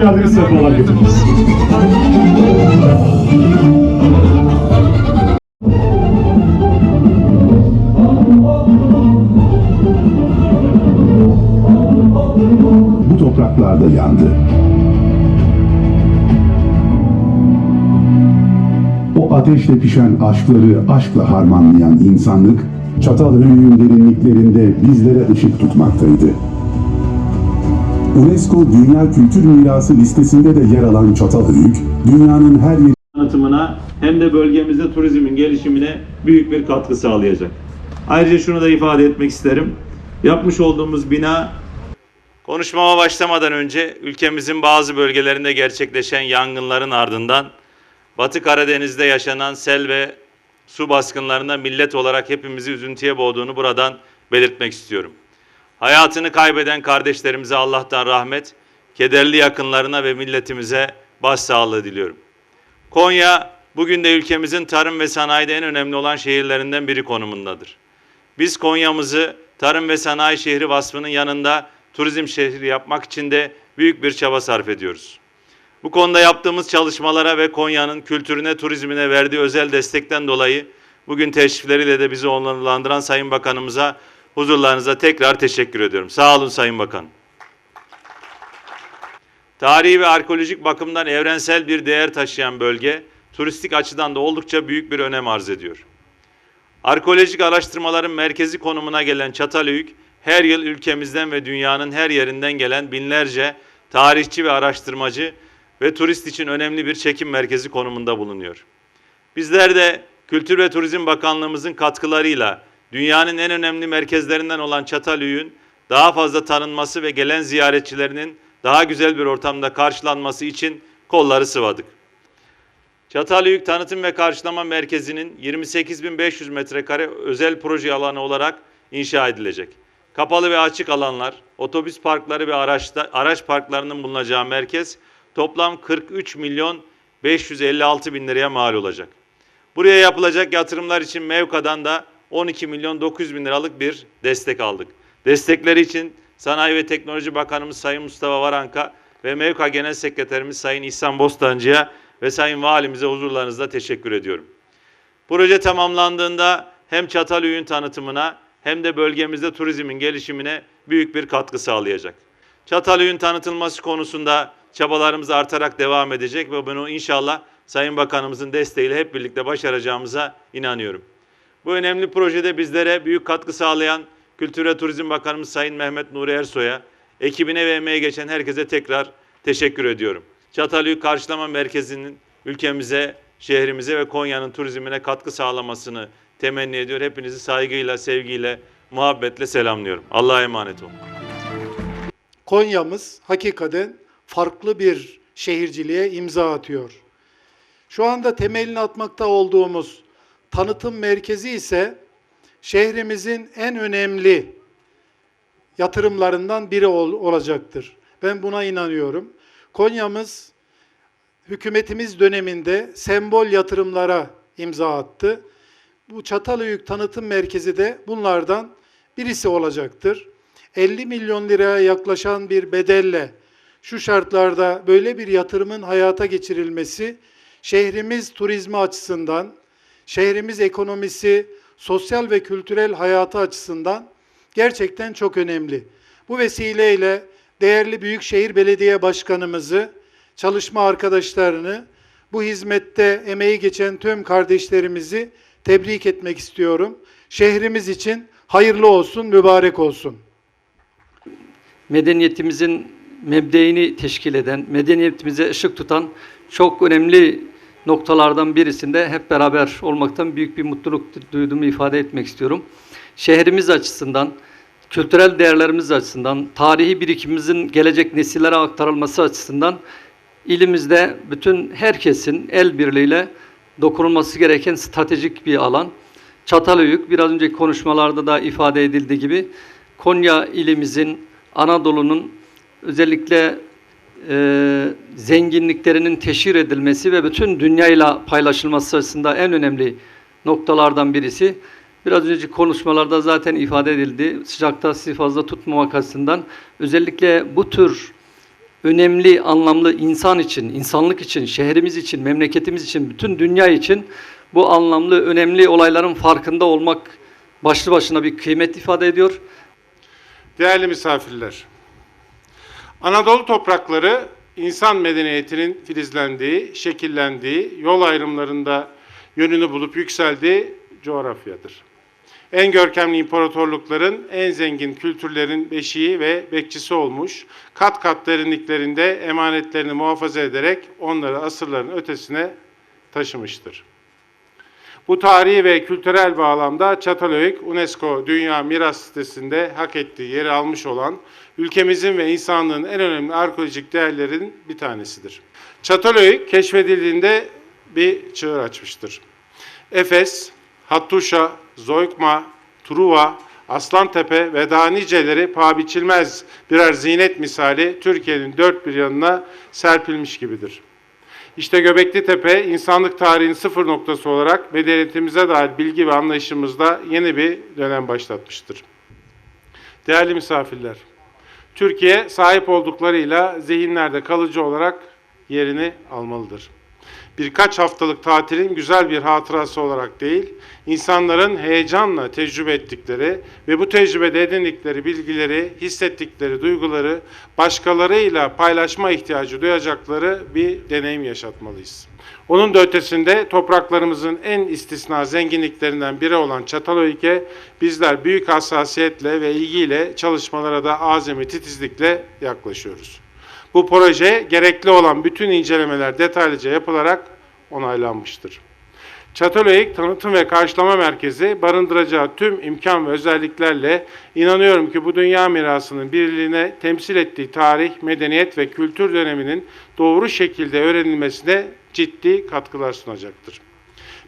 hoş geldiniz, sefalar bu topraklarda yandı. O ateşle pişen aşkları aşkla harmanlayan insanlık, Çatalhöyük'ün derinliklerinde bizlere ışık tutmaktaydı. UNESCO Dünya Kültür Mirası listesinde de yer alan Çatalhöyük, dünyanın her yeri tanıtımına hem de bölgemizde turizmin gelişimine büyük bir katkı sağlayacak. Ayrıca şunu da ifade etmek isterim. Yapmış olduğumuz bina Konuşmama başlamadan önce ülkemizin bazı bölgelerinde gerçekleşen yangınların ardından Batı Karadeniz'de yaşanan sel ve su baskınlarında millet olarak hepimizi üzüntüye boğduğunu buradan belirtmek istiyorum. Hayatını kaybeden kardeşlerimize Allah'tan rahmet, kederli yakınlarına ve milletimize başsağlığı diliyorum. Konya bugün de ülkemizin tarım ve sanayide en önemli olan şehirlerinden biri konumundadır. Biz Konya'mızı tarım ve sanayi şehri vasfının yanında turizm şehri yapmak için de büyük bir çaba sarf ediyoruz. Bu konuda yaptığımız çalışmalara ve Konya'nın kültürüne, turizmine verdiği özel destekten dolayı bugün teşrifleriyle de bizi onurlandıran Sayın Bakanımıza huzurlarınıza tekrar teşekkür ediyorum. Sağ olun Sayın Bakan. Tarihi ve arkeolojik bakımdan evrensel bir değer taşıyan bölge, turistik açıdan da oldukça büyük bir önem arz ediyor. Arkeolojik araştırmaların merkezi konumuna gelen Çatalhöyük, her yıl ülkemizden ve dünyanın her yerinden gelen binlerce tarihçi ve araştırmacı ve turist için önemli bir çekim merkezi konumunda bulunuyor. Bizler de Kültür ve Turizm Bakanlığımızın katkılarıyla dünyanın en önemli merkezlerinden olan Çatalhöyük'ün daha fazla tanınması ve gelen ziyaretçilerinin daha güzel bir ortamda karşılanması için kolları sıvadık. Çatalhöyük Tanıtım ve Karşılama Merkezi'nin 28.500 metrekare özel proje alanı olarak inşa edilecek. Kapalı ve açık alanlar, otobüs parkları ve araçta, araç parklarının bulunacağı merkez toplam 43 milyon 556 bin liraya mal olacak. Buraya yapılacak yatırımlar için Mevka'dan da 12 milyon 900 bin liralık bir destek aldık. Destekleri için Sanayi ve Teknoloji Bakanımız Sayın Mustafa Varanka ve Mevka Genel Sekreterimiz Sayın İhsan Bostancı'ya ve Sayın Valimize huzurlarınızda teşekkür ediyorum. Proje tamamlandığında hem Çatalhöyük'ün tanıtımına hem de bölgemizde turizmin gelişimine büyük bir katkı sağlayacak. Çatalhöyük'ün tanıtılması konusunda çabalarımız artarak devam edecek ve bunu inşallah Sayın Bakanımızın desteğiyle hep birlikte başaracağımıza inanıyorum. Bu önemli projede bizlere büyük katkı sağlayan Kültür ve Turizm Bakanımız Sayın Mehmet Nuri Ersoy'a, ekibine ve emeğe geçen herkese tekrar teşekkür ediyorum. Çatalhöyük Karşılama Merkezi'nin ülkemize, şehrimize ve Konya'nın turizmine katkı sağlamasını temenni ediyor. Hepinizi saygıyla, sevgiyle, muhabbetle selamlıyorum. Allah'a emanet olun. Konya'mız hakikaten farklı bir şehirciliğe imza atıyor. Şu anda temelini atmakta olduğumuz tanıtım merkezi ise şehrimizin en önemli yatırımlarından biri ol- olacaktır. Ben buna inanıyorum. Konya'mız hükümetimiz döneminde sembol yatırımlara imza attı. Bu Çatalhöyük Tanıtım Merkezi de bunlardan birisi olacaktır. 50 milyon liraya yaklaşan bir bedelle şu şartlarda böyle bir yatırımın hayata geçirilmesi şehrimiz turizmi açısından, şehrimiz ekonomisi, sosyal ve kültürel hayatı açısından gerçekten çok önemli. Bu vesileyle değerli Büyükşehir Belediye Başkanımızı, çalışma arkadaşlarını, bu hizmette emeği geçen tüm kardeşlerimizi tebrik etmek istiyorum. Şehrimiz için hayırlı olsun, mübarek olsun. medeniyetimizin mebdeini teşkil eden, medeniyetimize ışık tutan çok önemli noktalardan birisinde hep beraber olmaktan büyük bir mutluluk duyduğumu ifade etmek istiyorum. Şehrimiz açısından, kültürel değerlerimiz açısından, tarihi birikimimizin gelecek nesillere aktarılması açısından ilimizde bütün herkesin el birliğiyle dokunulması gereken stratejik bir alan. Çatalhöyük biraz önceki konuşmalarda da ifade edildiği gibi Konya ilimizin, Anadolu'nun özellikle e, zenginliklerinin teşhir edilmesi ve bütün dünyayla paylaşılması açısından en önemli noktalardan birisi. Biraz önceki konuşmalarda zaten ifade edildi. Sıcakta sizi fazla tutmamak açısından özellikle bu tür önemli, anlamlı insan için, insanlık için, şehrimiz için, memleketimiz için, bütün dünya için bu anlamlı, önemli olayların farkında olmak başlı başına bir kıymet ifade ediyor. Değerli misafirler, Anadolu toprakları insan medeniyetinin filizlendiği, şekillendiği, yol ayrımlarında yönünü bulup yükseldiği coğrafyadır. En görkemli imparatorlukların, en zengin kültürlerin beşiği ve bekçisi olmuş, kat kat derinliklerinde emanetlerini muhafaza ederek onları asırların ötesine taşımıştır. Bu tarihi ve kültürel bağlamda Çatalhöyük, UNESCO Dünya Miras Sitesi'nde hak ettiği yeri almış olan ülkemizin ve insanlığın en önemli arkeolojik değerlerinin bir tanesidir. Çatalhöyük keşfedildiğinde bir çığır açmıştır. Efes, Hattuşa, Zoykma, Truva, Aslantepe ve daha niceleri paha biçilmez birer zinet misali Türkiye'nin dört bir yanına serpilmiş gibidir. İşte Göbekli Tepe, insanlık tarihinin sıfır noktası olarak medeniyetimize dair bilgi ve anlayışımızda yeni bir dönem başlatmıştır. Değerli misafirler, Türkiye sahip olduklarıyla zihinlerde kalıcı olarak yerini almalıdır. Birkaç haftalık tatilin güzel bir hatırası olarak değil, insanların heyecanla tecrübe ettikleri ve bu tecrübede edindikleri bilgileri, hissettikleri duyguları başkalarıyla paylaşma ihtiyacı duyacakları bir deneyim yaşatmalıyız. Onun da ötesinde topraklarımızın en istisna zenginliklerinden biri olan Çatalhöyük'e bizler büyük hassasiyetle ve ilgiyle çalışmalara da azami titizlikle yaklaşıyoruz. Bu proje gerekli olan bütün incelemeler detaylıca yapılarak onaylanmıştır. Çatalhöyük Tanıtım ve Karşılama Merkezi barındıracağı tüm imkan ve özelliklerle inanıyorum ki bu dünya mirasının birliğine temsil ettiği tarih, medeniyet ve kültür döneminin doğru şekilde öğrenilmesine ciddi katkılar sunacaktır.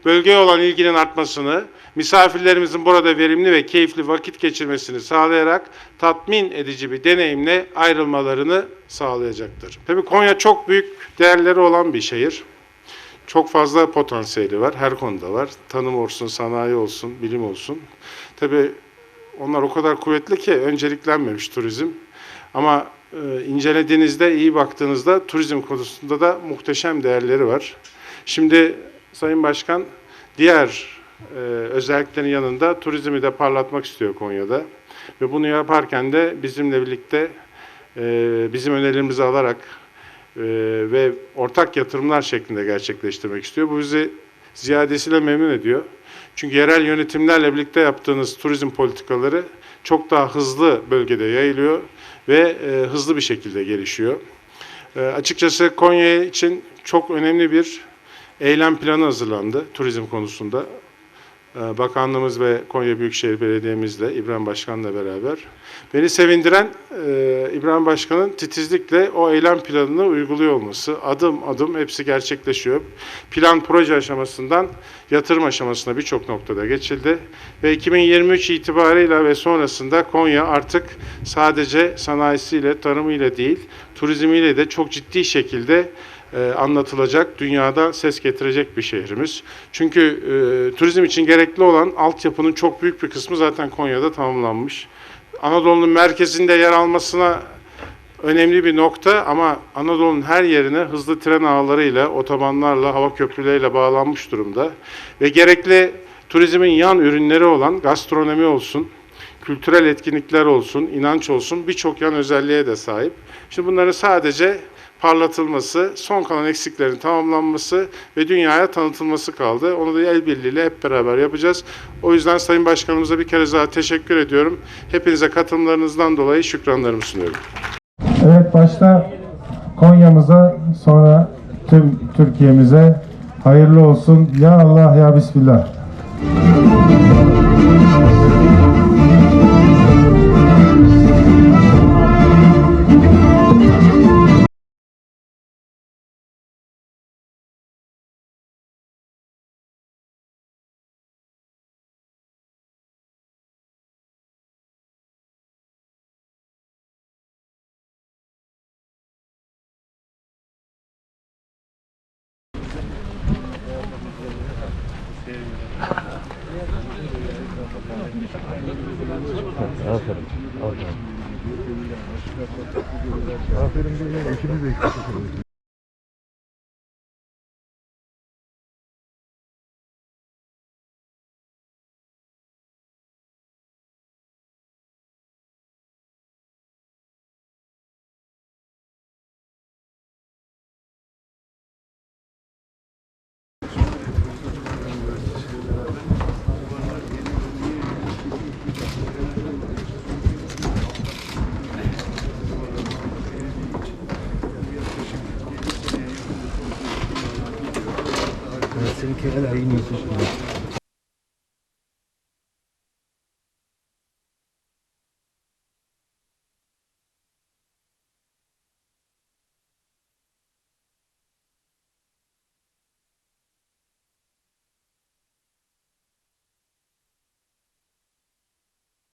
Bölgeye olan ilginin artmasını, misafirlerimizin burada verimli ve keyifli vakit geçirmesini sağlayarak tatmin edici bir deneyimle ayrılmalarını sağlayacaktır. Tabii Konya çok büyük değerleri olan bir şehir. Çok fazla potansiyeli var, her konuda var. Tanım olsun, sanayi olsun, bilim olsun. Tabii onlar o kadar kuvvetli ki önceliklenmemiş turizm. Ama e, incelediğinizde, iyi baktığınızda turizm konusunda da muhteşem değerleri var. Şimdi Sayın Başkan diğer e, özelliklerin yanında turizmi de parlatmak istiyor Konya'da. Ve bunu yaparken de bizimle birlikte e, bizim önerilerimizi alarak e, ve ortak yatırımlar şeklinde gerçekleştirmek istiyor. Bu bizi ziyadesiyle memnun ediyor. Çünkü yerel yönetimlerle birlikte yaptığınız turizm politikaları çok daha hızlı bölgede yayılıyor ve e, hızlı bir şekilde gelişiyor. E, açıkçası Konya için çok önemli bir eylem planı hazırlandı turizm konusunda. E, Bakanlığımız ve Konya Büyükşehir Belediye'mizle İbrahim Başkan'la beraber. Beni sevindiren e, İbrahim Başkan'ın titizlikle o eylem planını uyguluyor olması. Adım adım hepsi gerçekleşiyor. Plan proje aşamasından yatırım aşamasına birçok noktada geçildi. Ve 2023 itibarıyla ve sonrasında Konya artık sadece sanayisiyle, tarımıyla değil, turizmiyle de çok ciddi şekilde anlatılacak, dünyada ses getirecek bir şehrimiz. Çünkü e, turizm için gerekli olan altyapının çok büyük bir kısmı zaten Konya'da tamamlanmış. Anadolu'nun merkezinde yer almasına önemli bir nokta ama Anadolu'nun her yerine hızlı tren ağlarıyla, otobanlarla, hava köprüleriyle bağlanmış durumda. Ve gerekli turizmin yan ürünleri olan gastronomi olsun, kültürel etkinlikler olsun, inanç olsun birçok yan özelliğe de sahip. Şimdi bunları sadece parlatılması, son kalan eksiklerin tamamlanması ve dünyaya tanıtılması kaldı. Onu da el birliğiyle hep beraber yapacağız. O yüzden Sayın Başkanımıza bir kere daha teşekkür ediyorum. Hepinize katılımlarınızdan dolayı şükranlarımı sunuyorum. Evet başta Konya'mıza sonra tüm Türkiye'mize hayırlı olsun. Ya Allah ya Bismillah. Aferin. Aferin. Aferin. Aferin. İkimiz de ikimiz. سلكي على عيني